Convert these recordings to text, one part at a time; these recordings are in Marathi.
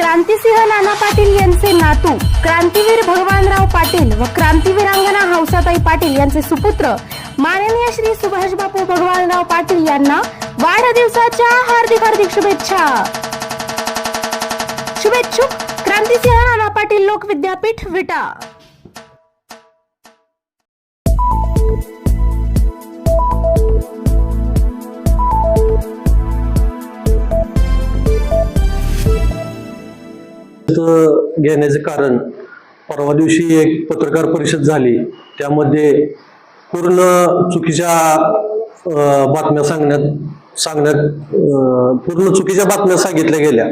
क्रांतिसिंह नाना पाटील यांचे नातू क्रांतीवीर भगवानराव पाटील व क्रांतीवीरांगना हौसाताई पाटील यांचे सुपुत्र माननीय श्री सुभाष बापू भगवानराव पाटील यांना वाढदिवसाच्या हार्दिक हार्दिक शुभेच्छा. शुभेच्छुक क्रांतिसिंह नाना पाटील लोक विद्यापीठ विटा. घेण्याचे कारण. परवा दिवशी एक पत्रकार परिषद झाली. त्यामध्ये पूर्ण चुकीच्या बातम्या सांगण्यात सांगण्यात पूर्ण चुकीच्या बातम्या सांगितल्या गेल्या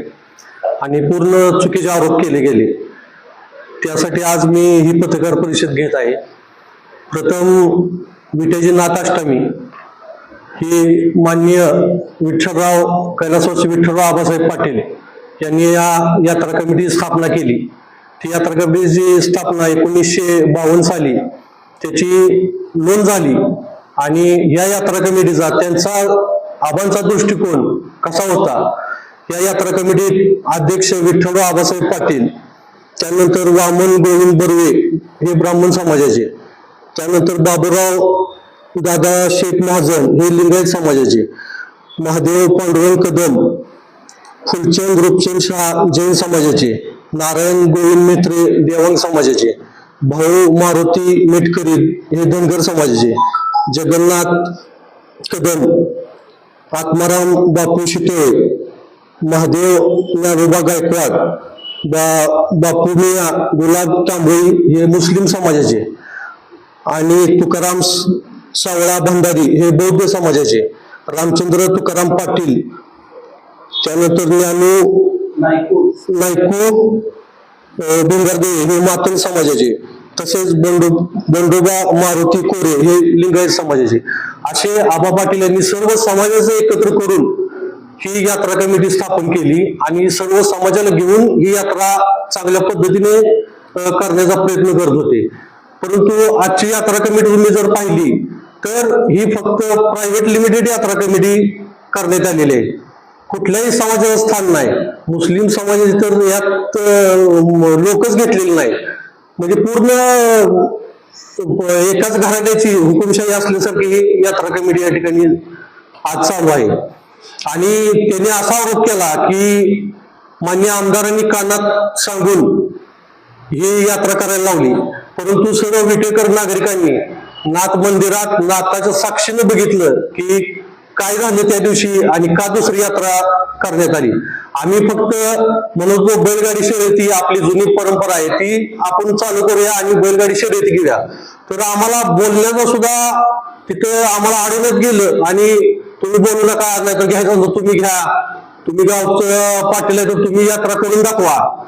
आणि पूर्ण चुकीचे आरोप केले गेले. त्यासाठी आज मी ही पत्रकार परिषद घेत आहे. प्रथम विटेची नाथाष्टमी ही माननीय विठ्ठलराव कैलासवासी विठ्ठलराव आबासाहेब पाटील यांनी या यात्रा कमिटीची स्थापना केली. ती यात्रा कमिटीची स्थापना एकोणीसशे बावन्न साली त्याची नोंद झाली. आणि या यात्रा कमिटीचा त्यांचा आबांचा दृष्टिकोन कसा होता? या यात्रा कमिटीत अध्यक्ष विठ्ठल आबासाहेब पाटील त्यानंतर वामन गोविंद बर्वे हे ब्राह्मण समाजाचे त्यानंतर बाबूराव दादा शेख महाजन हे लिंगायत समाजाचे महादेव पांडुरंग कदम फुलचंद रूपचंद शाह जैन समाजाचे नारायण गोविंद मेत्रे देवांग समाजाचे भाऊ मारुती मेटकरी हे धनगर समाजाचे जगन्नाथ कदम आत्माराम बापू शितोळे महादेव ज्ञानोबा गायकवाड बा बापू मिया गुलाब तांबोळी हे मुस्लिम समाजाचे आणि तुकाराम सावळा भंडारी हे बौद्ध समाजाचे रामचंद्र तुकाराम पाटील त्यानंतर ज्ञानू नायकू अं, डोंगरदेव हे मातंग समाजाचे. तसेच बंडो बंडोबा मारुती कोरे हे लिंगायत समाजाचे. असे आबा पाटील यांनी सर्व समाजाचं एकत्र करून ही यात्रा कमिटी स्थापन केली आणि सर्व समाजाला घेऊन ही यात्रा चांगल्या पद्धतीने करण्याचा प्रयत्न करत होते. परंतु आजची यात्रा कमिटी तुम्ही जर पाहिली तर ही फक्त प्रायव्हेट लिमिटेड यात्रा कमिटी करण्यात आलेली आहे. कुठल्याही समाजाचं स्थान नाही. मुस्लिम समाजाचे तर यात लोकच घेतलेले नाही. म्हणजे पूर्ण एकाच घराण्याची हुकुमशाही असल्यासारखी ही यात्रा कमिटी या ठिकाणी आज चालू आहे. आणि त्याने असा आरोप केला की मान्य आमदारांनी कानात सांगून ही यात्रा करायला लावली. परंतु सर्व विटेकर नागरिकांनी नाथ मंदिरात नाथाच्या साक्षीनं बघितलं की काय झालं त्या दिवशी आणि का दुसरी यात्रा करण्यात आली? आम्ही फक्त म्हणून जो बैलगाडी शर्यती आपली जुनी परंपरा आहे ती आपण चालू करूया आणि बैलगाडी शर्यती घेऊया. तर आम्हाला बोलण्याचं सुद्धा तिथं आम्हाला अडवण्यात गेलं आणि तुम्ही बोलू नका नाही तर घ्यायचं तुम्ही घ्या. तुम्ही गावचं पाटील आहे तर तुम्ही यात्रा करून दाखवा.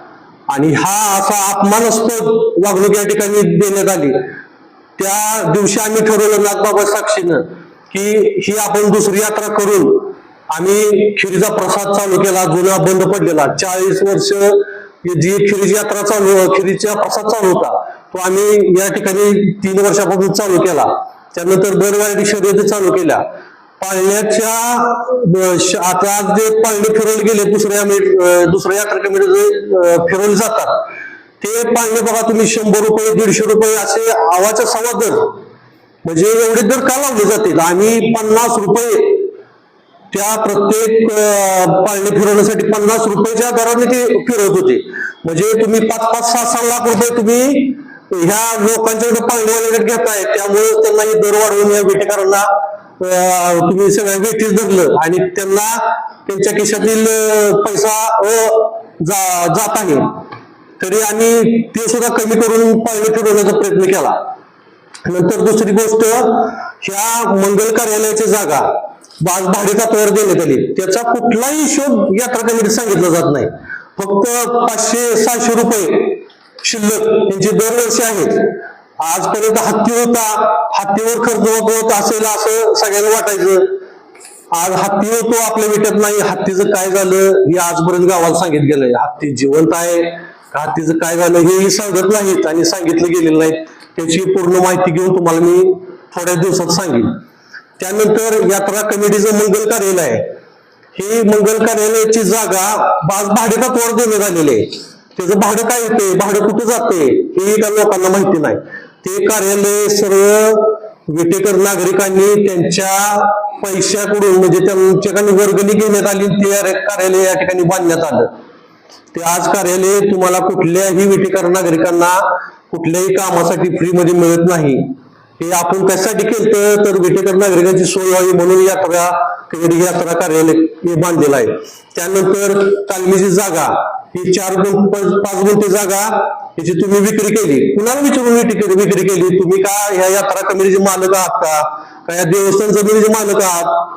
आणि हा असा अपमानास्पद वागणूक या ठिकाणी देण्यात आली. त्या दिवशी आम्ही ठरवलं नागबाबा साक्षीनं. की ही आपण दुसरी यात्रा करून आम्ही खिरीचा प्रसाद चालू केला जुना बंद पडलेला. चाळीस वर्ष जी खिरीची यात्रा चालू खिरीचा प्रसाद चालू होता तो आम्ही या ठिकाणी तीन वर्षापासून चालू केला. त्यानंतर बैलगाडी शर्यती चालू केल्या. पाळण्याच्या आता आज जे पाळणे फिरवले गेले दुसऱ्या दुसऱ्या यात्रा कमिटी जे फिरवले जातात ते पाळणे बघा तुम्ही शंभर रुपये दीडशे रुपये असे आवाच्या सव्वा दर म्हणजे एवढे दर का लावले जातील? आम्ही पन्नास रुपये त्या प्रत्येक पाळणे फिरवण्यासाठी पन्नास रुपयाच्या दराने ते फिरवत होते. म्हणजे तुम्ही पाच पाच सहा सहा लाख रुपये तुम्ही ह्या लोकांच्याकडे पाळणेवाल्याकडे घेताय त्यामुळे त्यांना हे दर वाढवून या वेटेकरांना तुम्ही सगळ्या वेटीस धरलं आणि त्यांना त्यांच्या खिशातील पैसा जात आहे. तरी आम्ही ते सुद्धा कमी करून पाळणे फिरवण्याचा प्रयत्न केला. नंतर दुसरी गोष्ट ह्या मंगल कार्यालयाची जागा बाज भाडे तत्वावर देण्यात आली त्याचा कुठलाही हिशोब यात्रा कमिटीत सांगितला जात नाही. फक्त पाचशे सहाशे रुपये शिल्लक यांचे दरवर्षी आहेत आजपर्यंत हत्ती होता हत्तीवर खर्च होत होत असेल असं सगळ्यांना वाटायचं. आज हत्ती होतो आपल्या विट्यात नाही. हत्तीचं काय झालं हे आजपर्यंत गावाला सांगितलं गेलंय हत्ती जिवंत आहे. का हत्तीचं काय झालं हेही सांगत नाहीत आणि सांगितलं गेलेलं नाहीत. त्याची पूर्ण माहिती घेऊन तुम्हाला मी थोड्या दिवसात सांगेन. त्यानंतर यात्रा कमिटीचं मंगल कार्यालय हे ही मंगल कार्यालयाची जागा आज भाडेतत्वावर देण्यात आलेली आहे. त्याचं भाडं काय येते भाडं कुठे जाते हे त्या लोकांना माहिती नाही. ते कार्यालय सर्व विटेकर नागरिकांनी त्यांच्या पैशाकडून म्हणजे त्यांच्याकडे वर्गणी घेण्यात आली ते कार्यालय या ठिकाणी बांधण्यात आलं. ते आज कार्यालय तुम्हाला कुठल्याही विटेकर नागरिकांना कुठल्याही कामासाठी फ्री मध्ये मिळत नाही. हे आपण कशासाठी केलं तर विटेकर नागरिकांची सोय व्हावी म्हणून यात्रा कमिटी यात्रा कार्यालय बांधलेला आहे. त्यानंतर तालमीची जागा ही चार पाच पाच गुंठे जागा याची तुम्ही विक्री केली. कुणाला विचारून विक्री विक्री केली. तुम्ही का ह्या यात्रा कमिटीचे मालक आहात का? का या देवस्थान जमिनीचे मालक आहात?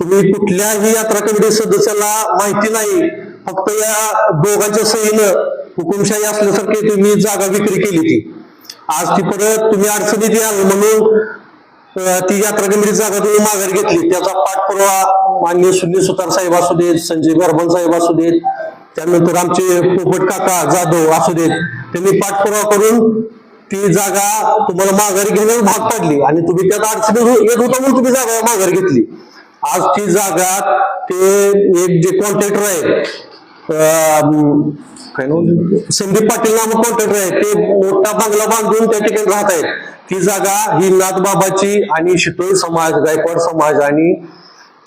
तुम्ही कुठल्याही यात्रा कमिटी सदस्याला माहिती नाही. फक्त या दोघांच्या सहीनं हुकुमशाही असल्यासारखी तुम्ही जागा विक्री केली ती. आज ती परत तुम्ही अडचणीत याल म्हणून ती यात्रा गंभीर जागा तुम्ही माघारी घेतली. त्याचा पाठपुरावा मान्य सुनील सुतार साहेब असू देत संजय गरबन साहेब असू देत त्यानंतर आमचे पोपट काका जाधव असू देत त्यांनी पाठपुरावा करून ती जागा तुम्हाला माघारी घेण्यास भाग पडली. आणि तुम्ही त्यात अडचणी हो- येत होता म्हणून तुम्ही जागा माघारी घेतली. आज ती जागा ते एक जे कॉन्ट्रॅक्टर आहे काय नाव? संदीप पाटील नामक कॉन्ट्रॅक्टर आहे. ते मोठा बंगला बांधून त्या ठिकाणी राहत आहेत. ती जागा ही नाथबाबाची आणि शितोळी समाज गायकवाड समाज आणि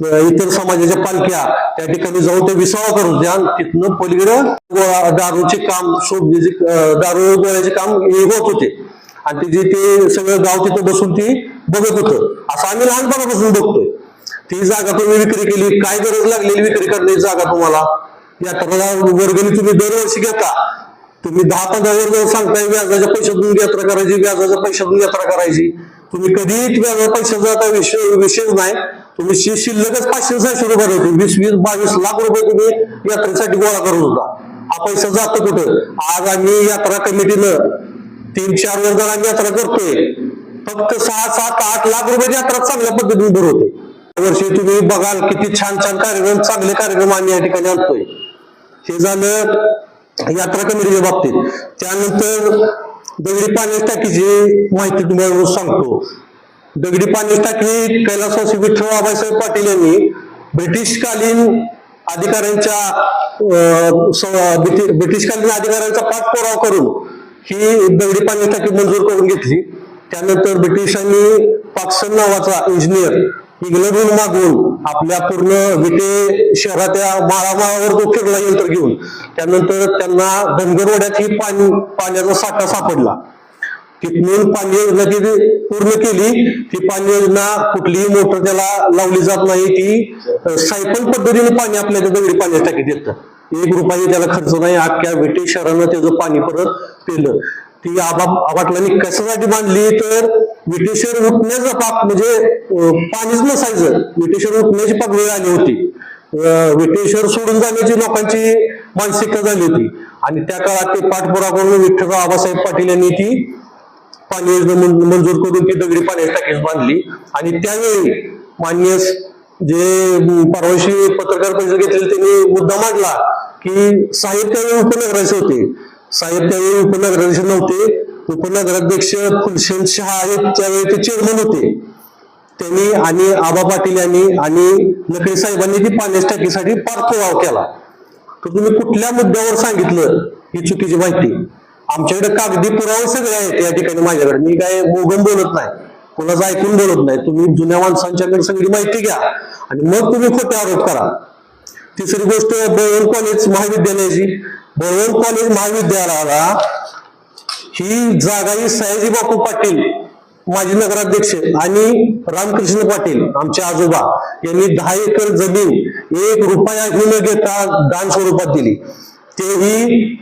इतर समाजाच्या पालख्या त्या ठिकाणी जाऊन ते विसावा करून द्या. तिथनं पलीकडं दारूचे काम शोधण्याचे दारू गोळ्याचे काम हे होत होते. आणि तिथे ते सगळं गाव तिथं बसून ती बघत होतं. असं आम्ही लहानपणापासून बघतोय. ती जागा तुम्ही विक्री केली. काय गरज लागलेली विक्री करण्याची जागा तुम्हाला? यात्रा वर्गणी तुम्ही दरवर्षी घेता. तुम्ही दहा पंधरा वर्ग सांगताय व्याजाच्या पैशातून यात्रा करायची व्याजाच्या पैशातून यात्रा करायची तुम्ही कधीच व्याजा पैशात जाता विषय विषयच नाही. तुम्ही शिल्लकच पाचशे सहाशे रुपये होते. वीस वीस बावीस लाख रुपये तुम्ही यात्रेसाठी गोळा करत होता. हा पैसा जातो कुठं? आज आम्ही यात्रा कमिटीनं तीन चार वर्ग आम्ही यात्रा करतोय. फक्त सहा सात आठ लाख रुपये यात्रा चांगल्या पद्धतीने भरवते वर्षी तुम्ही बघाल किती छान छान कार्यक्रम चांगले कार्यक्रम आम्ही या ठिकाणी आणतोय. हे झालं यात्रा कमिटीच्या बाबतीत. त्यानंतर दगडी पाणी टाकीची माहिती तुम्हाला सांगतो. दगडी पाणी टाकी कैलासवासी विठ्ठल बाबासाहेब पाटील यांनी ब्रिटिशकालीन अधिकाऱ्यांच्या स- ब्रिटिशकालीन अधिकाऱ्यांचा पाठपुरावा करून ही दगडी पाणी टाकी मंजूर करून घेतली. त्यानंतर ब्रिटिशांनी पाक्सन नावाचा इंजिनियर इंग्लंडहून मागवून आपल्या पूर्ण विटे शहराच्या माळामाळावर तो फिरला यंत्र घेऊन. त्यानंतर त्यांना धनगरवाड्यात पाणी पाण्याचा साठा सापडला. तिथून पाणी योजना ती पूर्ण केली. ती पाणी योजना कुठलीही मोटर त्याला लावली जात नाही. ती सायकल पद्धतीने पाणी आपल्या त्या दगडी पाण्यात टाकीत येतं एक रुपयाही त्याला खर्च नाही. अख्ख्या ब्रिटिश शहरानं त्याचं पाणी परत पेलं. ती आबा आबाटलांनी कशासाठी बांधली? तर ब्रिटिशर उठण्याचा पाक म्हणजे पाणीच नसायचं. ब्रिटिशर उठण्याची पाक वेळ आली होती. ब्रिटिशर सोडून जाण्याची लोकांची मानसिकता झाली होती. आणि त्या काळात ते पाठपुरा करून विठ्ठलराव आबासाहेब पाटील यांनी ती पाणी योजना मंजूर करून ती दगडी पाण्याची टाकीच बांधली. आणि त्यावेळी मान्य जे परवाशी पत्रकार परिषद घेतलेली त्यांनी मुद्दा मांडला की साहित्य उपनगराचे होते. साहेब त्यावेळी उपनगराध्यक्ष नव्हते. उपनगराध्यक्ष फुलशेन शहा आहेत त्यावेळी ते चेअरमन होते. त्यांनी आणि आबा पाटील यांनी आणि लकडी साहेबांनी ती पाण्याच्या टाकीसाठी पाठपुरावा केला. तर तुम्ही कुठल्या मुद्द्यावर सांगितलं ही चुकीची माहिती? आमच्याकडे कागदी पुरावे सगळे आहेत या ठिकाणी माझ्याकडे. मी काय मोगम बोलत नाही. कोणाचं ऐकून बोलत नाही. तुम्ही जुन्या माणसांच्याकडे सगळी माहिती घ्या. आणि मग तुम्ही खोटे आरोप करा. तिसरी गोष्ट बळवण कॉलेज महाविद्यालयाची. बळवण कॉलेज महाविद्यालयाला ही जागा ही सयाजी बापू पाटील माजी नगराध्यक्ष आणि रामकृष्ण पाटील आमचे आजोबा यांनी दहा एकर जमीन एक रुपया न घेता दान स्वरूपात दिली. तेही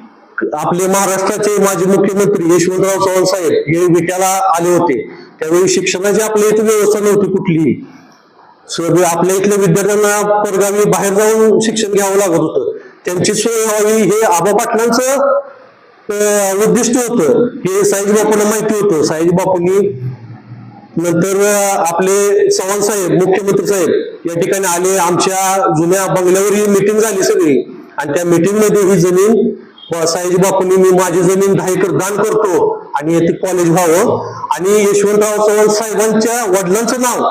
आपले महाराष्ट्राचे माजी मुख्यमंत्री यशवंतराव चव्हाण साहेब हे विकायला आले होते. त्यावेळी शिक्षणाची आपल्या इथे व्यवस्था नव्हती कुठलीही. सर्व आपल्या इथल्या विद्यार्थ्यांना परगावी बाहेर जाऊन शिक्षण घ्यावं लागत होतं. त्यांची सोय व्हावी हे आबा पाटलांचं उद्दिष्ट होतं. हे साईजी बापूंना माहिती होतं. साईजी बापूंनी नंतर आपले चव्हाण साहेब मुख्यमंत्री साहेब या ठिकाणी आले. आमच्या जुन्या बंगल्यावर ही मिटिंग झाली सगळी. आणि त्या मिटिंगमध्ये ही जमीन व साईजी बापूंनी मी माझी जमीन दहा एकर दान करतो आणि येथे कॉलेज व्हावं. आणि यशवंतराव चव्हाण साहेबांच्या वडिलांचं नाव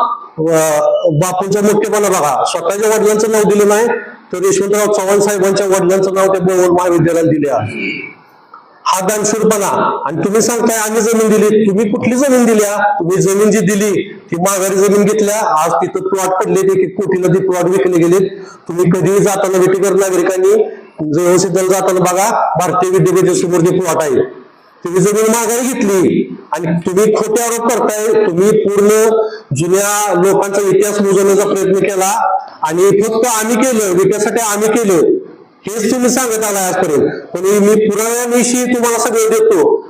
बापूंच्या मोठेपणा बघा. स्वतःच्या वडिलांचं नाव दिलं नाही तर यशवंतराव चव्हाण साहेबांच्या वडिलांचं नाव त्या बोवल महाविद्यालयाला दिले आहे. हा दानशूरपणा. आणि तुम्ही सांगताय आम्ही जमीन दिली. तुम्ही कुठली जमीन दिल्या तुम्ही जमीन जी दिली ती माघारी जमीन घेतल्या. आज तिथं प्लॉट पडले ते की कोटीला ते प्लॉट विकले गेलेत तुम्ही कधीही जाताना वेटीकर नागरिकांनी व्यवस्थित जाताना बघा भारतीय विद्यापीठ समोर ते प्लॉट आहे तुम्ही जमीन माघारी घेतली. आणि तुम्ही खोटे आरोप करताय तुम्ही पूर्ण जुन्या लोकांचा इतिहास मोजवण्याचा प्रयत्न केला. आणि फक्त आम्ही केलं विकासासाठी आम्ही केलं. हेच तुम्ही सांगत आला आजपर्यंत. पण मी पुराव्याविषयी तुम्हाला सगळं देतो.